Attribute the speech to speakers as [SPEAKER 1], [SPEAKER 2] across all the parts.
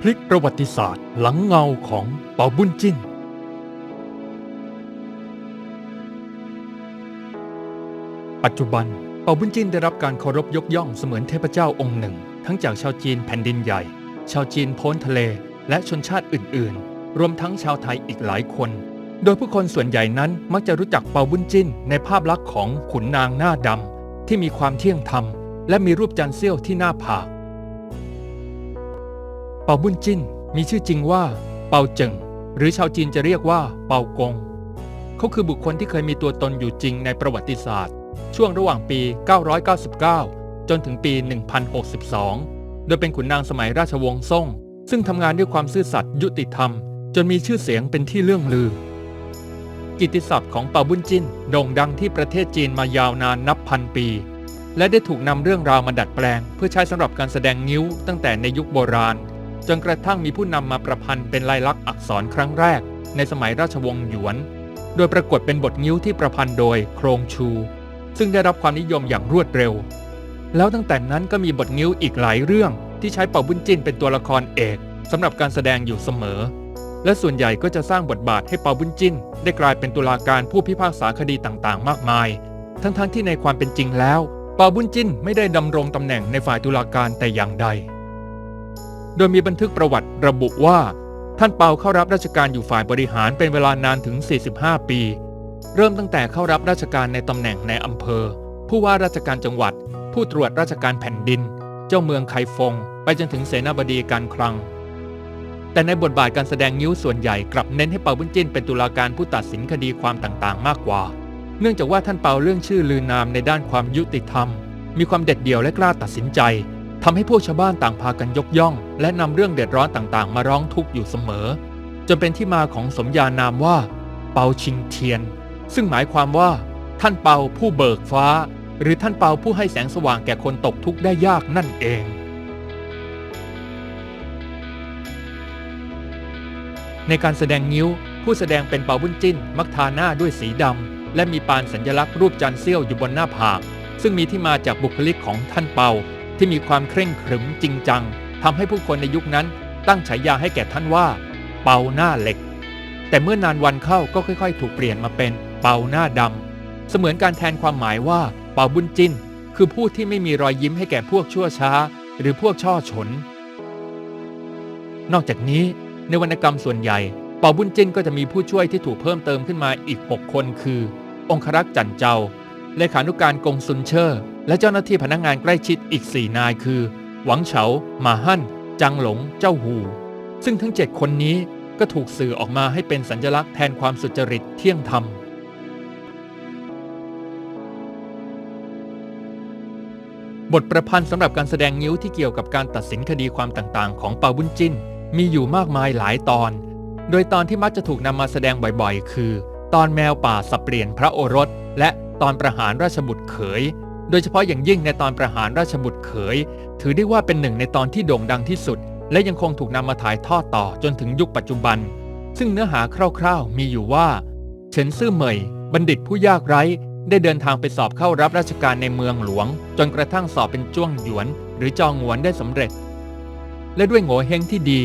[SPEAKER 1] พลิกประวัติศาสตร์หลังเงาของเปาบุญจิ้น ปัจจุบันเปาบุญจิ้นได้รับการเคารพยกย่องเสมือนเทพเจ้าองค์หนึ่ง ทั้งจากชาวจีนแผ่นดินใหญ่ ชาวจีนโพ้นทะเล และชนชาติอื่น ๆ รวมทั้งชาวไทยอีกหลายคน โดยผู้คนส่วนใหญ่นั้นมักจะรู้จักเปาบุญจิ้น ในภาพลักษณ์ของขุนนางหน้าดำที่มีความเที่ยงธรรม และมีรูปจันทร์เสี้ยวที่หน้าผาก เปาบุญจิ้น มีชื่อจริงว่า เปาเจิงหรือชาวจีนจะเรียกว่าเปากง เขาคือบุคคลที่เคยมีตัวตนอยู่จริงในประวัติศาสตร์ ช่วงระหว่างปี 999 จนถึงปี 1062 โดยเป็นขุนนางสมัยราชวงศ์ซ่ง ซึ่งทำงานด้วยความซื่อสัตย์ยุติธรรม จนมีชื่อเสียงเป็นที่เลื่องลือ กิตติศัพท์ของเปาบุญจิ้นโด่งดังที่ประเทศจีนมายาวนานนับพันปี และได้ถูกนำเรื่องราวมาดัดแปลง เพื่อใช้สำหรับการแสดงงิ้วตั้งแต่ในยุคโบราณ จนกระทั่งมีผู้นำมาประพันธ์เป็นลายลักษณ์อักษรครั้งแรก ในสมัยราชวงศ์หยวน โดยปรากฏเป็นบทงิ้วที่ประพันธ์โดยโครงชู ซึ่งได้รับความนิยมอย่างรวดเร็ว แล้วตั้งแต่นั้นก็มีบทงิ้วอีกหลายเรื่อง ที่ใช้เป่าบุญจินเป็นตัวละครเอกสำหรับการแสดงอยู่เสมอ และส่วนใหญ่ก็จะสร้างบทบาทให้เปาบุญจินได้กลายเป็นตุลาการผู้พิพากษาคดีต่างๆ มากมาย ทั้งๆทที่ในความเป็นจริงแล้ว เปาบุญจินไม่ได้ดำรงตำแหน่งในฝ่ายตุลาการแต่อย่างใด โดยมีบันทึกประวัติระบุว่า ท่านเปาเข้ารับราชการอยู่ฝ่ายบริหารเป็นเวลานานถึง 45 ปี เริ่มตั้งแต่เข้ารับราชการในตำแหน่งในอำเภอ ผู้ว่าราชการจังหวัด ผู้ตรวจราชการแผ่นดิน เจ้าเมืองไคฟง ไปจนถึงเสนาบดีการคลัง แต่ในบทบาทการแสดงนิ้วส่วนใหญ่กลับเน้นให้เปาบุญจิ้นเป็นตุลาการผู้ตัดสินคดีความต่างๆ มากกว่า เนื่องจากว่าท่านเปาเรื่องชื่อลือนามในด้านความยุติธรรม มีความเด็ดเดี่ยวและกล้าตัดสินใจ ทำให้พวกชาวบ้านต่างพากันยกย่อง และนำเรื่องเดือดร้อนต่างๆ มาร้องทุกข์อยู่เสมอ จนเป็นที่มาของสมญานามว่า เปาชิงเทียน ซึ่งหมายความว่า ท่านเปาผู้เบิกฟ้า หรือท่านเปาผู้ให้แสงสว่างแก่คนตกทุกข์ได้ยากนั่นเอง ในการแสดงงิ้ว ผู้แสดงเป็นเปาบุญจิ้น มักทาหน้าด้วยสีดำและมีปานสัญลักษณ์รูปจันทร์เสี้ยวอยู่บนหน้าผากซึ่งมีที่มาจากบุคลิกของท่านเปา ที่มีความเคร่งขรึมจริงจังทำให้ผู้คนในยุคนั้นตั้งฉายาให้แก่ท่านว่า เปาหน้าเหล็ก แต่เมื่อนานวันเข้าก็ค่อยๆ ถูกเปลี่ยนมาเป็นเปาหน้าดำเสมือนการแทนความหมายว่า เปาบุญจินคือผู้ที่ไม่มีรอยยิ้มให้แก่พวกชั่วช้า หรือพวกช่อฉน นอกจากนี้ในวรรณกรรมส่วนใหญ่ เปาบุญจินก็จะมีผู้ช่วยที่ถูกเพิ่มเติมขึ้นมาอีก 6 คนคือ องครักษ์จันเจ้าเลขานุการกงซุนเชอร์ และเจ้าหน้าที่พนักงานใกล้ชิดอีก 4 นายคือ หวังเฉามาฮั่น จังหลง เจ้าหู ซึ่งทั้ง 7 คนนี้ก็ถูกสื่อออกมาให้เป็นสัญลักษณ์แทนความสุจริตเที่ยงธรรม บทประพันธ์สำหรับการแสดงงิ้วที่เกี่ยวกับการตัดสินคดีความต่างๆ ของเปาบุญจิ้นมีอยู่มากมายหลายตอน โดยตอนที่มักจะถูกนำมาแสดงบ่อยๆ คือ ตอนแมวป่าสับเปลี่ยนพระโอรส และตอนประหารราชบุตรเขย โดยเฉพาะอย่างยิ่งในตอนประหารราชบุตรเขย ถือได้ว่าเป็นหนึ่งในตอนที่โด่งดังที่สุด และยังคงถูกนำมาถ่ายทอดต่อจนถึงยุคปัจจุบัน ซึ่งเนื้อหาคร่าวๆ มีอยู่ว่าเฉินซื่อเหมย บัณฑิตผู้ยากไร้ ได้เดินทางไปสอบเข้ารับราชการในเมืองหลวง จนกระทั่งสอบเป็นจ้วงหยวน หรือจองหวนได้สำเร็จ และด้วยโง่เฮงที่ดี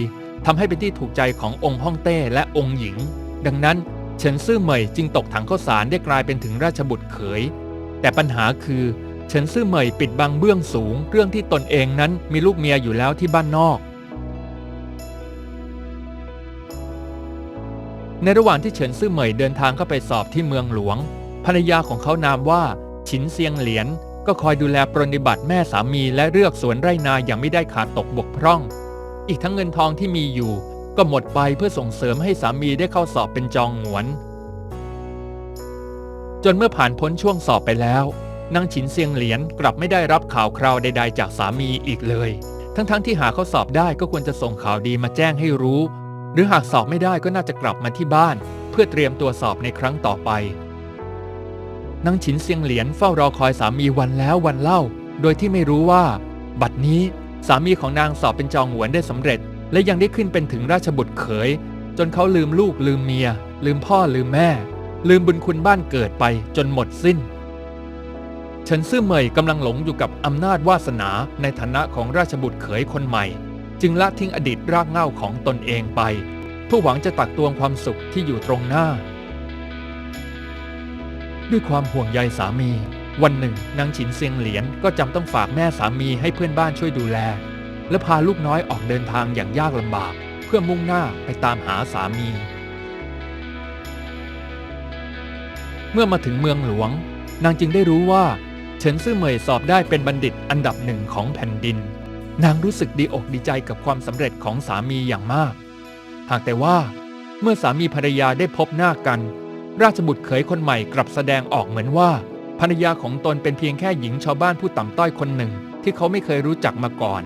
[SPEAKER 1] ทำให้เป็นที่ถูกใจขององค์ฮ่องเต้และองค์หญิง ดังนั้นเฉินซื่อเหมยจึงตกถังข้าวสารได้กลายเป็นถึงราชบุตรเขย แต่ปัญหาคือ เฉินซื่อเหมยปิดบังเบื้องสูง เรื่องที่ตนเองนั้นมีลูกเมียอยู่แล้วที่บ้านนอก ในระหว่างที่เฉินซื่อเหมยเดินทางเข้าไปสอบที่เมืองหลวง ภรรยาของเขานามว่า ฉินเซียงเหลียน ก็คอยดูแลปรนนิบัติแม่สามีและเลือกสวนไร่นาอย่างไม่ได้ขาดตกบกพร่อง อีกทั้งเงินทองที่มีอยู่ ก็หมดไปเพื่อส่งเสริมให้สามีได้เข้าสอบเป็นจองหวน จนเมื่อผ่านพ้นช่วงสอบไปแล้ว นางฉินเซียงเหลียนกลับไม่ได้รับข่าวคราวใด ๆ จากสามีอีกเลย ทั้งๆทที่หาเขาสอบได้ก็ควรจะส่งข่าวดีมาแจ้งให้รู้ หรือหากสอบไม่ได้ก็น่าจะกลับมาที่บ้าน เพื่อเตรียมตัวสอบในครั้งต่อไปนางฉินเซียงเหลียนเฝ้ารอคอยสามีวันแล้ววันเล่า โดยที่ไม่รู้ว่า บัดนี้สามีของนางสอบเป็นจองหวนได้สำเร็จ และยังได้ขึ้นเป็นถึงราชบุตรเขย จนเขาลืมลูกลืมเมีย ลืมพ่อลืมแม่ ลืมบุญคุณบ้านเกิดไปจนหมดสิ้น เฉินซื่อเหมยกำลังหลงอยู่กับอำนาจวาสนาในฐานะของราชบุตรเขยคนใหม่ จึงละทิ้งอดีตรากเหง้าของตนเองไปเพื่อหวังจะตักตวงความสุขที่อยู่ตรงหน้า ด้วยความห่วงใยสามี วันหนึ่งนางฉินเซียงเหลียนก็จำต้องฝากแม่สามีให้เพื่อนบ้านช่วยดูแล และพาลูกน้อยออกเดินทางอย่างยากลำบาก เพื่อมุ่งหน้าไปตามหาสามี เมื่อมาถึงเมืองหลวง นางจึงได้รู้ว่า เฉินซื่อเหมยสอบได้เป็นบัณฑิตอันดับหนึ่งของแผ่นดิน นางรู้สึกดีอกดีใจกับความสำเร็จของสามีอย่างมาก หากแต่ว่า เมื่อสามีภรรยาได้พบหน้ากัน ราชบุตรเขยคนใหม่กลับแสดงออกเหมือนว่าภรรยาของตนเป็นเพียงแค่หญิงชาวบ้านผู้ต่ำต้อยคนหนึ่ง ที่เขาไม่เคยรู้จักมาก่อน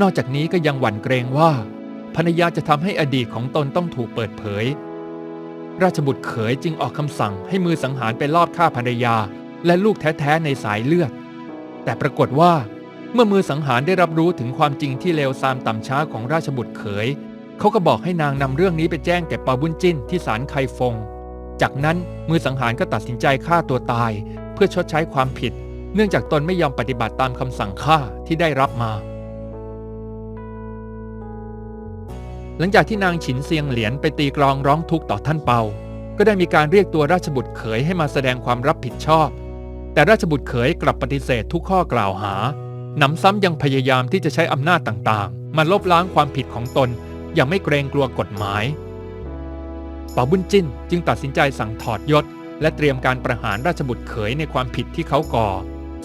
[SPEAKER 1] นอกจากนี้ก็ยังหวั่นเกรงว่าภรรยาจะทำให้อดีตของตนต้องถูกเปิดเผย ราชบุตรเขยจึงออกคำสั่งให้มือสังหารไปลอบฆ่าภรรยา และลูกแท้ๆในสายเลือด แต่ปรากฏว่า เมื่อมือสังหารได้รับรู้ถึงความจริงที่เลวทรามต่ำช้าของราชบุตรเขย เขาก็บอกให้นางนำเรื่องนี้ไปแจ้งแก่ปาบุญจินที่ศาลไคฟง จากนั้นมือสังหารก็ตัดสินใจฆ่าตัวตาย เพื่อชดใช้ความผิด เนื่องจากตนไม่ยอมปฏิบัติตามคำสั่งฆ่าที่ได้รับมาหลังจากที่นางฉินเซียงเหลียนไปตีกลองร้องทุกข์ต่อท่านเปา ก็ได้มีการเรียกตัวราชบุตรเขยให้มาแสดงความรับผิดชอบ แต่ราชบุตรเขยกลับปฏิเสธทุกข้อกล่าวหานำซ้ำยังพยายามที่จะใช้อำนาจต่างๆ มาลบล้างความผิดของตน อย่างไม่เกรงกลัวกฎหมายป่าบุญจิ้นจึงตัดสินใจสั่งถอดยศ และเตรียมการประหารราชบุตรเขยในความผิดที่เขาก่อ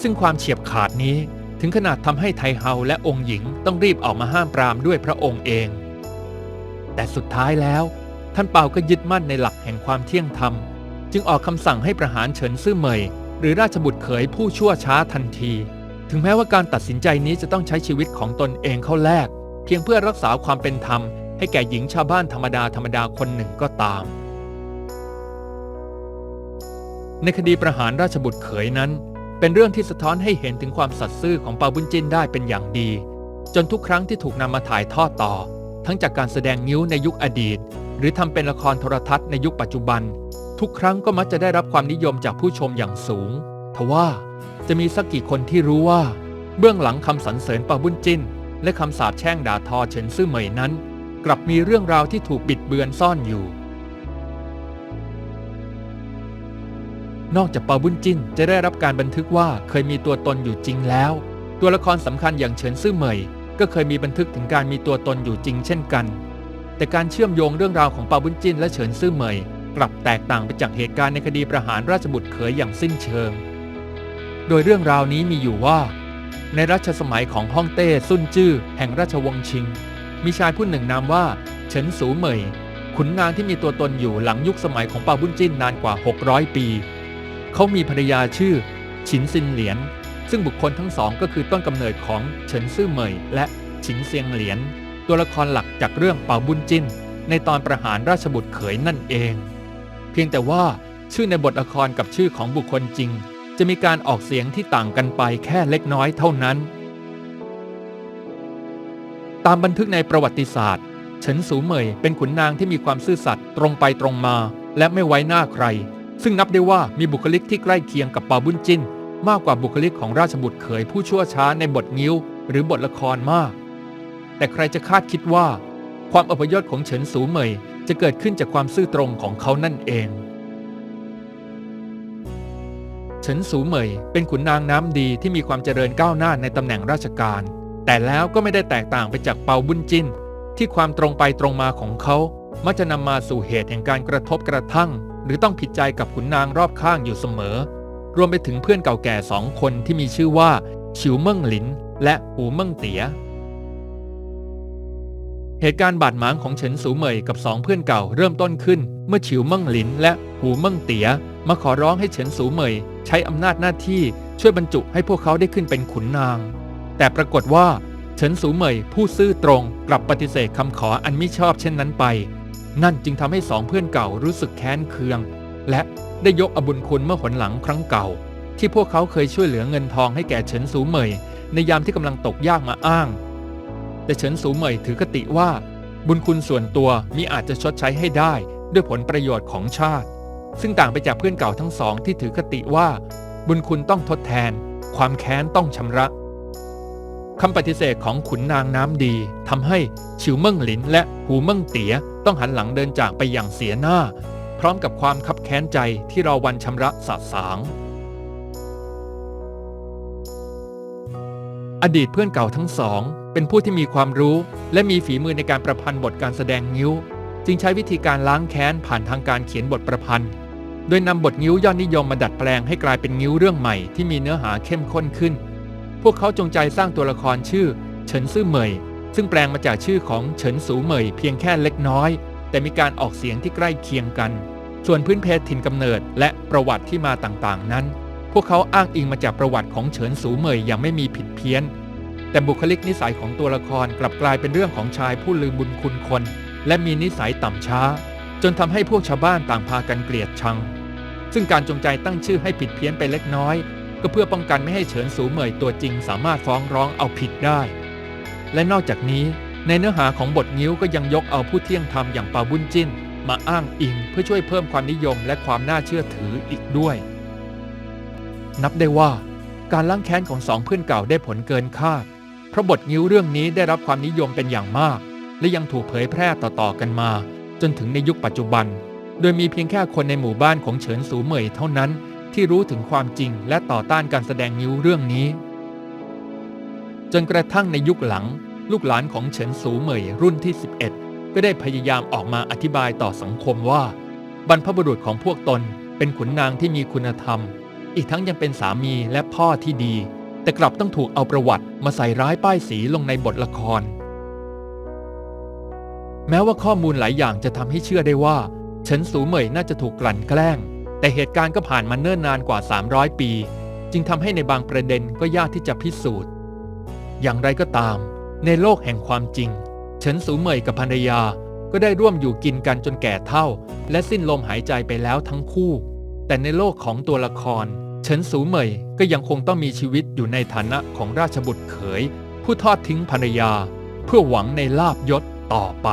[SPEAKER 1] ซึ่งความเฉียบขาดนี้ถึงขนาดทำให้ไทเฮาและองค์หญิงต้องรีบออกมาห้ามปรามด้วยพระองค์เอง แต่สุดท้ายแล้ว ท่านเปาก็ยึดมั่นในหลักแห่งความเที่ยงธรรม จึงออกคำสั่งให้ประหารเฉินซื่อเหมย หรือราชบุตรเขยผู้ชั่วช้าทันที ถึงแม้ว่าการตัดสินใจนี้จะต้องใช้ชีวิตของตนเองเข้าแลกเพียงเพื่อรักษาความเป็นธรรม ให้แก่หญิงชาวบ้านธรรมดาธรรมดาคนหนึ่งก็ตาม ในคดีประหารราชบุตรเขยนั้น เป็นเรื่องที่สะท้อนให้เห็นถึงความสัตย์ซื่อของปาบุญจินได้เป็นอย่างดี จนทุกครั้งที่ถูกนำมาถ่ายทอดต่อ ทั้งจากการแสดงนิ้วในยุคอดีต รือทำเป็นละครโทรทัศน์ในยุคปัจจุบัน ทุกครั้งก็มักจะได้รับความนิยมจากผู้ชมอย่างสูง ทว่าจะมีสักกี่คนที่รู้ว่า เบื้องหลังคำสรรเสริญปาบุญจินและคำสาปแช่งด่าทอเฉินซื่อเหมยนั้น กลับมีเรื่องราวที่ถูกบิดเบือนซ่อนอยู่ นอกจากปาบุญจินจะได้รับการบันทึกว่าเคยมีตัวตนอยู่จริงแล้ว ตัวละครสำคัญอย่างเฉินซื่อเหมยก็เคยมีบันทึกถึงการมีตัวตนอยู่จริงเช่นกัน แต่การเชื่อมโยงเรื่องราวของปาบุญจินและเฉินซื่อเหมย กลับแตกต่างไปจากเหตุการณ์ในคดีประหารราชบุตรเขยอย่างสิ้นเชิง โดยเรื่องราวนี้มีอยู่ว่า ในรัชสมัยของฮ่องเต้ซุนจื้อแห่งราชวงศ์ชิง มีชายผู้หนึ่งนามว่าเฉินสูเหมยขุนนางที่มีตัวตนอยู่หลังยุคสมัยของปาบุญจิ้นนานกว่า 600 ปี เขามีภรรยาชื่อ ฉินซินเหลียน ซึ่งบุคคลทั้งสองก็คือต้นกำเนิดของเฉินซื่อเหมยและฉินเซียงเหลียน ตัวละครหลักจากเรื่องเปาบุญจิน ในตอนประหารราชบุตรเขยนั่นเอง เพียงแต่ว่าชื่อในบทละครกับชื่อของบุคคลจริง จะมีการออกเสียงที่ต่างกันไปแค่เล็กน้อยเท่านั้น ตามบันทึกในประวัติศาสตร์เฉินสูเหมยเป็นขุนนางที่มีความซื่อสัตย์ตรงไปตรงมา และไม่ไว้หน้าใคร ซึ่งนับได้ว่ามีบุคลิกที่ใกล้เคียงกับปาบุญจินมากกว่าบุคลิกของราชบุตรเขยผู้ชั่วช้าในบทงิ้ว หรือบทละครมาก แต่ใครจะคาดคิดว่า ความอพยพของเฉินสูเหมยจะเกิดขึ้นจากความซื่อตรงของเขานั่นเองเฉินสูเหมยเป็นขุนนางน้ำดีที่มีความเจริญก้าวหน้าในตำแหน่งราชการ แต่แล้วก็ไม่ได้แตกต่างไปจากเปาบุญจินที่ความตรงไปตรงมาของเขามักจะนำมาสู่เหตุแห่งการกระทบกระทั่ง หรือต้องผิดใจกับขุนนางรอบข้างอยู่เสมอ รวมไปถึงเพื่อนเก่าแก่สองคนที่มีชื่อว่า ฉิวเมิ่งหลิน และหูเมิ่งเตี๋ย เหตุการณ์บาดหมางของเฉินสูเหมยกับสองเพื่อนเก่าเริ่มต้นขึ้น เมื่อฉิวเมิ่งหลินและหูเมิ่งเตียมาขอร้องให้เฉินสูเหมย ใช้อำนาจหน้าที่ช่วยบรรจุให้พวกเขาได้ขึ้นเป็นขุนนาง แต่ปรากฏว่าเฉินสูเหมยผู้ซื่อตรงกลับปฏิเสธคำขออันไม่ชอบเช่นนั้นไป นั่นจึงทำให้สองเพื่อนเก่ารู้สึกแค้นเคือง และได้ยกอบุญคุณเมื่อหนหลังครั้งเก่า ที่พวกเขาเคยช่วยเหลือเงินทองให้แก่เฉินสูเหมย ในยามที่กำลังตกยากมาอ้าง แต่เฉินสูเหมยถือคติว่า บุญคุณส่วนตัวมิอาจจะชดใช้ให้ได้ด้วยผลประโยชน์ของชาติ ซึ่งต่างไปจากเพื่อนเก่าทั้งสองที่ถือคติว่า บุญคุณต้องทดแทน ความแค้นต้องชำระคำปฏิเสธของขุนนางน้ำดีทำให้ฉิวเมิ่งหลินและหูเมิ่งเตี๋ยต้องหันหลังเดินจากไปอย่างเสียหน้า พร้อมกับความคับแค้นใจที่รอวันชำระสาสาง อดีตเพื่อนเก่าทั้งสอง เป็นผู้ที่มีความรู้และมีฝีมือในการประพันธ์บทการแสดงงิ้ว จึงใช้วิธีการล้างแค้นผ่านทางการเขียนบทประพันธ์ โดยนำบทงิ้วยอดนิยมมาดัดแปลงให้กลายเป็นงิ้วเรื่องใหม่ที่มีเนื้อหาเข้มข้นขึ้น พวกเขาจงใจสร้างตัวละครชื่อ เฉินซื่อเหมย ซึ่งแปลงมาจากชื่อของเฉินสูเหมยเพียงแค่เล็กน้อย แต่มีการออกเสียงที่ใกล้เคียงกัน ส่วนพื้นเพถิ่นกำเนิดและประวัติที่มาต่างๆนั้น พวกเขาอ้างอิงมาจากประวัติของเฉินสูเหมยอย่างไม่มีผิดเพี้ยน แต่บุคลิกนิสัยของตัวละครกลับกลายเป็นเรื่องของชายผู้ลืมบุญคุณคน และมีนิสัยต่ำช้า จนทำให้พวกชาวบ้านต่างพากันเกลียดชัง ซึ่งการจงใจตั้งชื่อให้ผิดเพี้ยนไปเล็กน้อย ก็เพื่อป้องกันไม่ให้เฉินสูเหมยตัวจริงสามารถฟ้องร้องเอาผิดได้ และนอกจากนี้ในเนื้อหาของบทงิ้วก็ยังยกเอาผู้เที่ยงธรรมอย่างปาบุญจิ้น มาอ้างอิงเพื่อช่วยเพิ่มความนิยมและความน่าเชื่อถืออีกด้วย นับได้ว่าการล้างแค้นของสองเพื่อนเก่าได้ผลเกินคาด พราะบทงิ้วเรื่องนี้ได้รับความนิยมเป็นอย่างมาก และยังถูกเผยแพร่ต่อๆกันมา จนถึงในยุคปัจจุบัน โดยมีเพียงแค่คนในหมู่บ้านของเฉินสูเหมยเท่านั้น ที่รู้ถึงความจริงและต่อต้านการแสดงงิ้วเรื่องนี้ จนกระทั่งในยุคหลัง ลูกหลานของเฉินสูเหมยรุ่นที่ 11 ก็ได้พยายามออกมาอธิบายต่อสังคมว่า บรรพบุรุษของพวกตน เป็นขุนนางที่มีคุณธรรม อีกทั้งยังเป็นสามีและพ่อที่ดี แต่กลับต้องถูกเอาประวัติมาใส่ร้ายป้ายสีลงในบทละคร แม้ว่าข้อมูลหลายอย่างจะทำให้เชื่อได้ว่าเฉินสูเหมยน่าจะถูกกลั่นแกล้ง แต่เหตุการณ์ก็ผ่านมาเนิ่นนานกว่า 300 ปี จึงทำให้ในบางประเด็นก็ยากที่จะพิสูจน์ อย่างไรก็ตาม ในโลกแห่งความจริงเฉินสูเหมยกับภรรยาก็ได้ร่วมอยู่กินกันจนแก่เฒ่า และสิ้นลมหายใจไปแล้วทั้งคู่ แต่ในโลกของตัวละคร เฉินสูเหมยก็ยังคงต้องมีชีวิตอยู่ในฐานะของราชบุตรเขย ผู้ทอดทิ้งภรรยา เพื่อหวังในลาบยศต่อไป